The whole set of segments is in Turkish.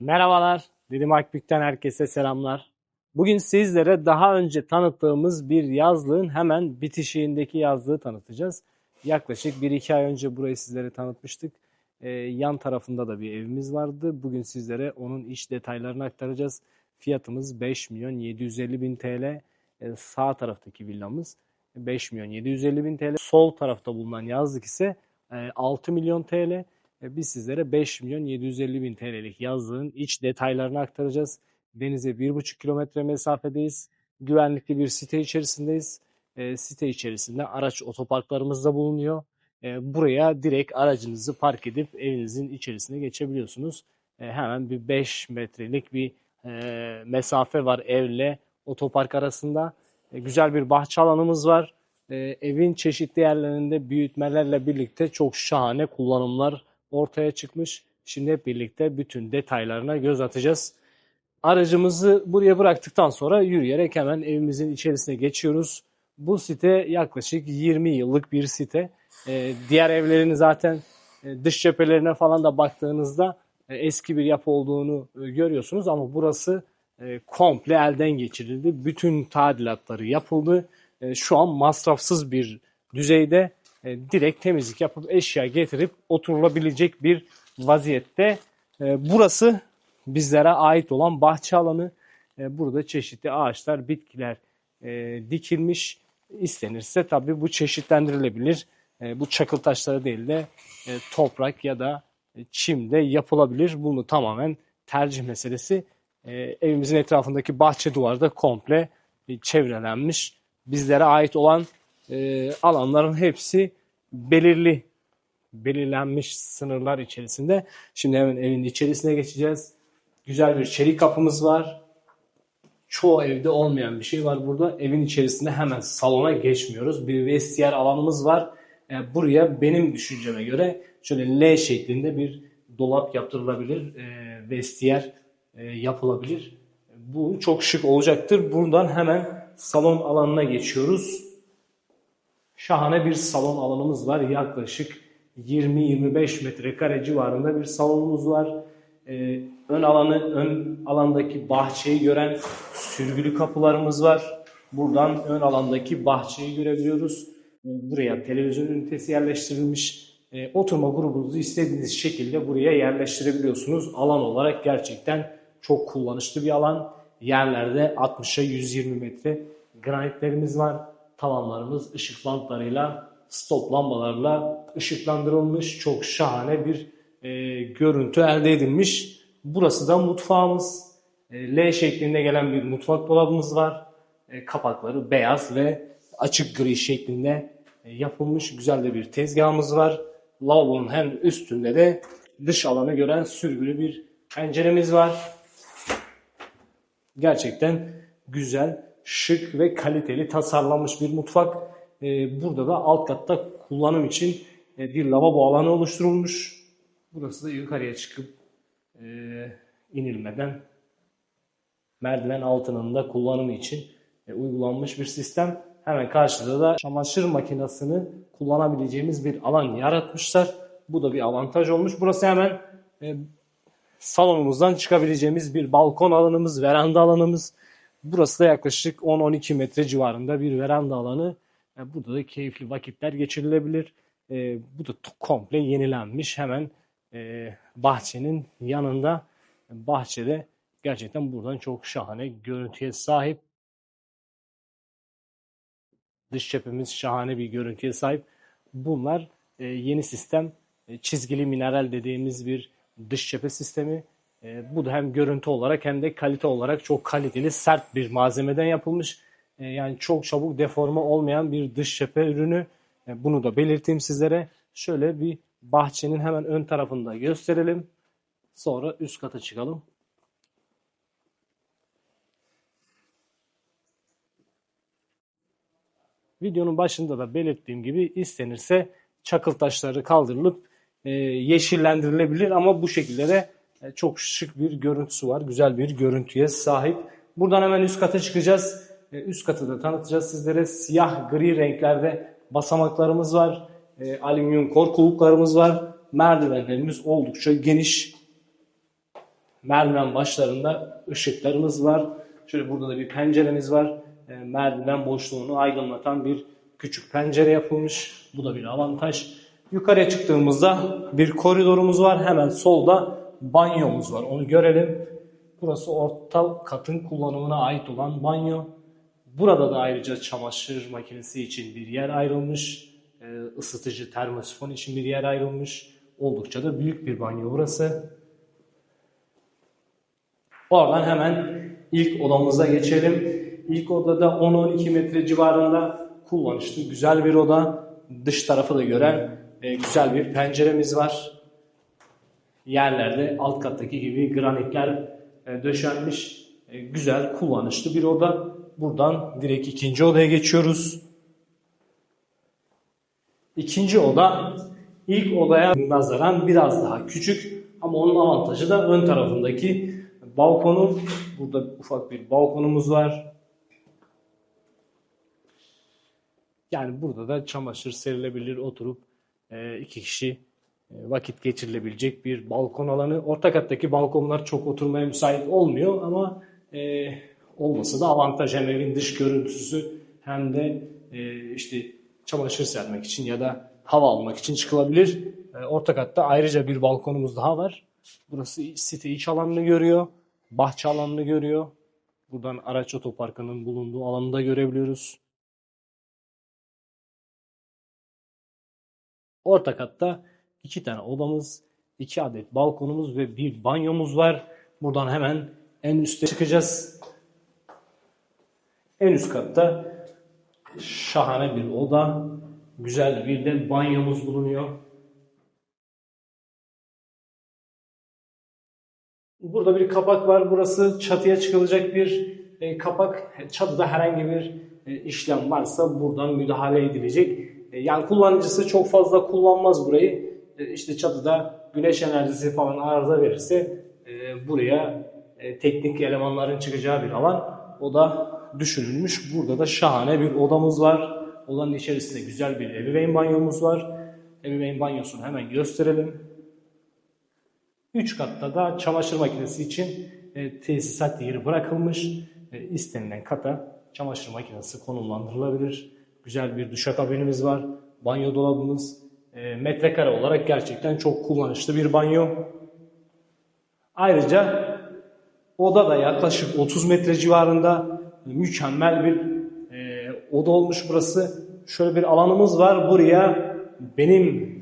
Merhabalar, Didim Akbük'ten herkese selamlar. Bugün sizlere daha önce tanıttığımız bir yazlığın hemen bitişiğindeki yazlığı tanıtacağız. Yaklaşık 1-2 ay önce burayı sizlere tanıtmıştık. Ee, yan tarafında da bir evimiz vardı. Bugün sizlere onun iç detaylarını aktaracağız. Fiyatımız 5 milyon 750 bin TL. Ee, sağ taraftaki villamız 5 milyon 750 bin TL. Sol tarafta bulunan yazlık ise e, 6 milyon TL. Biz sizlere 5 milyon 750 bin TL'lik yazlığın iç detaylarını aktaracağız. Denize 1,5 kilometre mesafedeyiz. Güvenlikli bir site içerisindeyiz. E, site içerisinde araç otoparklarımız da bulunuyor. E, buraya direkt aracınızı park edip evinizin içerisine geçebiliyorsunuz. E, hemen bir 5 metrelik bir e, mesafe var evle otopark arasında. E, güzel bir bahçe alanımız var. E, evin çeşitli yerlerinde büyütmelerle birlikte çok şahane kullanımlar ortaya çıkmış. Şimdi hep birlikte bütün detaylarına göz atacağız. Aracımızı buraya bıraktıktan sonra yürüyerek hemen evimizin içerisine geçiyoruz. Bu site yaklaşık 20 yıllık bir site. E, diğer evlerin zaten e, dış cephelerine falan da baktığınızda e, eski bir yapı olduğunu e, görüyorsunuz ama burası komple elden geçirildi. Bütün tadilatları yapıldı. Şu an masrafsız bir düzeyde e, direkt temizlik yapıp eşya getirip oturulabilecek bir vaziyette. E, burası bizlere ait olan bahçe alanı. E, burada çeşitli ağaçlar, bitkiler e, dikilmiş. İstenirse tabii bu çeşitlendirilebilir. Bu çakıl taşları değil de toprak ya da çimde yapılabilir. Bunu tamamen tercih meselesi. Evimizin etrafındaki bahçe duvarda komple e, çevrelenmiş. Bizlere ait olan e, alanların hepsi belirli belirlenmiş sınırlar içerisinde. Şimdi hemen evin içerisine geçeceğiz. Güzel bir çelik kapımız var. Çoğu evde olmayan bir şey var burada. Evin içerisinde hemen salona geçmiyoruz. Bir vestiyer alanımız var. E, buraya benim düşünceme göre şöyle L şeklinde bir dolap yaptırılabilir. E, vestiyer e, yapılabilir. Bu çok şık olacaktır. Buradan hemen salon alanına geçiyoruz. Şahane bir salon alanımız var. Yaklaşık 20-25 metrekare civarında bir salonumuz var. Ee, ön alanı, ön alandaki bahçeyi gören sürgülü kapılarımız var. Buradan ön alandaki bahçeyi görebiliyoruz. Buraya televizyon ünitesi yerleştirilmiş. Ee, oturma grubunuzu istediğiniz şekilde buraya yerleştirebiliyorsunuz. Alan olarak gerçekten çok kullanışlı bir alan. Yerlerde 60'a 120 metre granitlerimiz var. Tavanlarımız ışık lamplarıyla, stop lambalarla ışıklandırılmış. Çok şahane bir e, görüntü elde edilmiş. Burası da mutfağımız. E, L şeklinde gelen bir mutfak dolabımız var. E, kapakları beyaz ve açık gri şeklinde e, yapılmış güzel de bir tezgahımız var. Lavabonun hem üstünde de dış alanı gören sürgülü bir penceremiz var. Gerçekten güzel, şık ve kaliteli tasarlanmış bir mutfak. Ee, burada da alt katta kullanım için e, bir lavabo alanı oluşturulmuş. Burası da yukarıya çıkıp e, inilmeden merdiven altının da kullanımı için e, uygulanmış bir sistem. Hemen karşıda da çamaşır makinesini kullanabileceğimiz bir alan yaratmışlar. Bu da bir avantaj olmuş. Burası hemen salonumuzdan çıkabileceğimiz bir balkon alanımız, veranda alanımız. Burası da yaklaşık 10-12 metre civarında bir veranda alanı. E, Burada da keyifli vakitler geçirilebilir. E, bu da komple yenilenmiş. Hemen e, bahçenin yanında. Bahçede gerçekten buradan çok şahane görüntüye sahip. Dış cephemiz şahane bir görüntüye sahip. Bunlar e, yeni sistem. E, çizgili mineral dediğimiz bir dış cephe sistemi. E, bu da hem görüntü olarak hem de kalite olarak çok kaliteli, sert bir malzemeden yapılmış. E, yani çok çabuk deforme olmayan bir dış cephe ürünü. E, bunu da belirteyim sizlere. Şöyle bir bahçenin hemen ön tarafında gösterelim. Sonra üst kata çıkalım. Videonun başında da belirttiğim gibi istenirse çakıl taşları kaldırılıp e, yeşillendirilebilir ama bu şekilde de çok şık bir görüntüsü var. Güzel bir görüntüye sahip. Buradan hemen üst kata çıkacağız. E, üst katı da tanıtacağız sizlere. Siyah gri renklerde basamaklarımız var. E, alüminyum korkuluklarımız var. Merdivenlerimiz oldukça geniş Merdiven başlarında ışıklarımız var. Şöyle burada da bir penceremiz var. E, merdiven boşluğunu aydınlatan bir küçük pencere yapılmış. Bu da bir avantaj. Yukarıya çıktığımızda bir koridorumuz var. Hemen solda banyomuz var. Onu görelim. Burası orta katın kullanımına ait olan banyo. Burada da ayrıca çamaşır makinesi için bir yer ayrılmış. E, ısıtıcı termosifon için bir yer ayrılmış. Oldukça da büyük bir banyo burası. Oradan hemen ilk odamıza geçelim. İlk odada 10-12 metre civarında kullanışlı güzel bir oda. Dış tarafı da gören e, güzel bir penceremiz var. Yerlerde alt kattaki gibi granitler e, döşenmiş. E, güzel, kullanışlı bir oda. Buradan direkt ikinci odaya geçiyoruz. İkinci oda ilk odaya nazaran biraz daha küçük ama onun avantajı da ön tarafındaki balkonu. Burada ufak bir balkonumuz var. Yani burada da çamaşır serilebilir, oturup e, iki kişi vakit geçirilebilecek bir balkon alanı. Orta kattaki balkonlar çok oturmaya müsait olmuyor ama e, olması da avantaj. Hem evin dış görüntüsü hem de e, işte çamaşır sermek için ya da hava almak için çıkılabilir. E, orta katta ayrıca bir balkonumuz daha var. Burası site iç alanını görüyor. Bahçe alanını görüyor. Buradan araç otoparkının bulunduğu alanı da görebiliyoruz. Orta katta iki tane odamız, iki adet balkonumuz ve bir banyomuz var. Buradan hemen en üste çıkacağız. En üst katta şahane bir oda, güzel bir de banyomuz bulunuyor. Burada bir kapak var. Burası çatıya çıkılacak bir e, kapak. Çatıda herhangi bir e, işlem varsa buradan müdahale edilecek. E, yani kullanıcısı çok fazla kullanmaz burayı. E, işte çatıda güneş enerjisi falan arıza verirse e, buraya e, teknik elemanların çıkacağı bir alan. O da düşünülmüş. Burada da şahane bir odamız var. Odanın içerisinde güzel bir ebeveyn banyomuz var. Ebeveyn banyosunu hemen gösterelim. Üç katta da çamaşır makinesi için e, tesisat yeri bırakılmış. E, istenilen kata çamaşır makinesi konumlandırılabilir. Güzel bir duşakabinimiz var. Banyo dolabımız. E, metrekare olarak gerçekten çok kullanışlı bir banyo. Ayrıca oda da yaklaşık 30 metre civarında mükemmel bir e, oda olmuş burası. Şöyle bir alanımız var. Buraya benim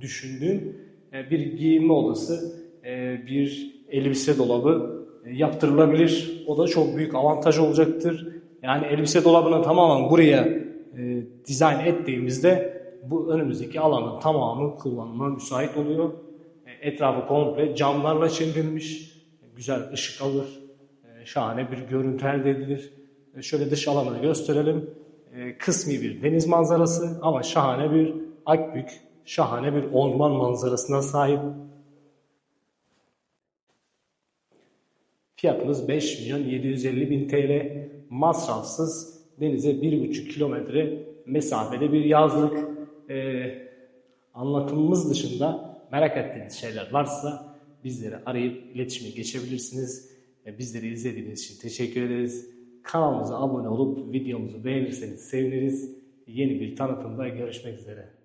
düşündüğüm e, bir giyinme odası, e, bir elbise dolabı e, yaptırılabilir. O da çok büyük avantaj olacaktır. Yani elbise dolabını tamamen buraya e, dizayn ettiğimizde bu önümüzdeki alanın tamamı kullanıma müsait oluyor. E, etrafı komple camlarla çevrilmiş. E, güzel ışık alır. E, şahane bir görüntü elde edilir. Şöyle dış alanı gösterelim. Kısmi bir deniz manzarası ama şahane bir Akbük, şahane bir orman manzarasına sahip. Fiyatımız 5 milyon 750 bin TL. Masrafsız denize 1,5 kilometre mesafede bir yazlık. Ee, anlatımımız dışında merak ettiğiniz şeyler varsa bizleri arayıp iletişime geçebilirsiniz. Ee, bizleri izlediğiniz için teşekkür ederiz. Kanalımıza abone olup videomuzu beğenirseniz seviniriz. Yeni bir tanıtımda görüşmek üzere.